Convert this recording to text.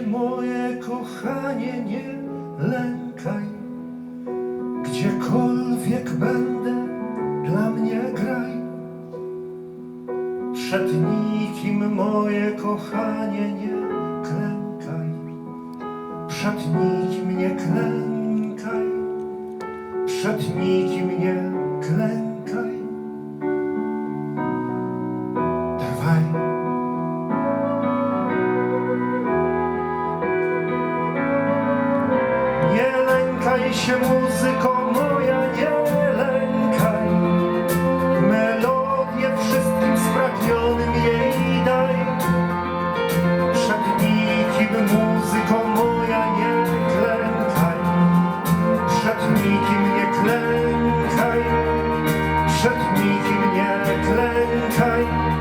moje kochanie, nie lękaj. Gdziekolwiek będę, dla mnie graj. Przed nikim moje kochanie, nie klękaj. Przed nikim nie klękaj. Przed nikim nie klękaj. Nie lękaj się muzyko moja, nie lękaj. Melodię wszystkim spragnionym jej daj. Przed nikim muzyko moja, nie klękaj. Przed nikim nie klękaj. Przed nikim nie klękaj.